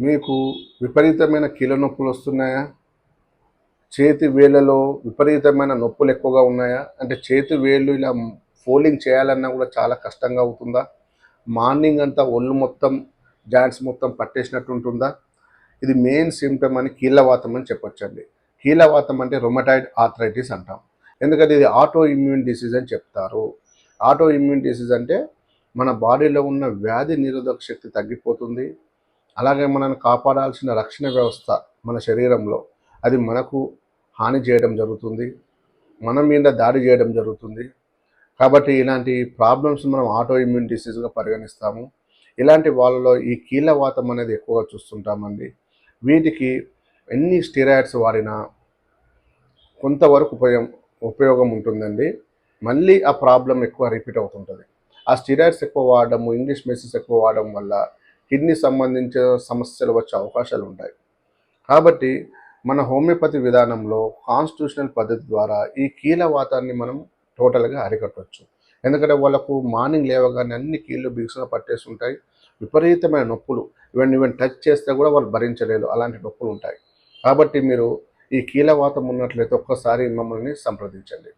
మీకు విపరీతమైన కీళ్ళ నొప్పులు వస్తున్నాయా? చేతి వేళ్ళలో విపరీతమైన నొప్పులు ఎక్కువగా ఉన్నాయా? అంటే చేతి వేళ్ళు ఇలా ఫోల్డింగ్ చేయాలన్నా కూడా చాలా కష్టంగా అవుతుందా మార్నింగ్ అంతా ఒళ్ళు మొత్తం జాయింట్స్ మొత్తం పట్టేసినట్టు ఉంటుందా? ఇది మెయిన్ సిమ్టమ్ అని కీళ్ళవాతం అని చెప్పొచ్చండి. కీళ్ళవాతం అంటే రొమటైడ్ ఆర్థరైటిస్ అంటాం. ఎందుకంటే ఇది ఆటో ఇమ్యూన్ డిసీజ్ అని చెప్తారు. ఆటో ఇమ్యూన్ డిసీజ్ అంటే మన బాడీలో ఉన్న వ్యాధి నిరోధక శక్తి తగ్గిపోతుంది. అలాగే మనల్ని కాపాడాల్సిన రక్షణ వ్యవస్థ మన శరీరంలో అది మనకు హాని చేయడం జరుగుతుంది మన మీద దాడి చేయడం జరుగుతుంది. కాబట్టి ఇలాంటి ప్రాబ్లమ్స్ మనం ఆటో ఇమ్యూన్ డిసీజ్గా పరిగణిస్తాము. ఇలాంటి వాళ్ళలో ఈ కీళ్ళవాతం అనేది ఎక్కువగా చూస్తుంటామండి. వీటికి ఎన్ని స్టిరాయిడ్స్ వాడినా కొంతవరకు ఉపయోగం ఉపయోగం ఉంటుందండి. మళ్ళీ ఆ ప్రాబ్లం ఎక్కువ రిపీట్ అవుతుంటుంది. ఆ స్టిరాయిడ్స్ ఎక్కువ వాడడము ఇంగ్లీష్ మెసేజ్ ఎక్కువ వాడడం వల్ల కిడ్నీ సంబంధించిన సమస్యలు వచ్చే అవకాశాలు ఉంటాయి. కాబట్టి మన హోమియోపతి విధానంలో కాన్స్టిట్యూషనల్ పద్ధతి ద్వారా ఈ కీలవాతాన్ని మనం టోటల్గా అరికట్టవచ్చు ఎందుకంటే వాళ్ళకు మార్నింగ్ లేవగానే అన్ని కీళ్ళు బిగుసుగా పట్టేసి ఉంటాయి. విపరీతమైన నొప్పులు. ఇవన్నీ ఈవెన్ టచ్ చేస్తే కూడా వాళ్ళు భరించలేరు. అలాంటి నొప్పులు ఉంటాయి. కాబట్టి మీరు ఈ కీలవాతం ఉన్నట్లయితే ఒక్కసారి మమ్మల్ని సంప్రదించండి.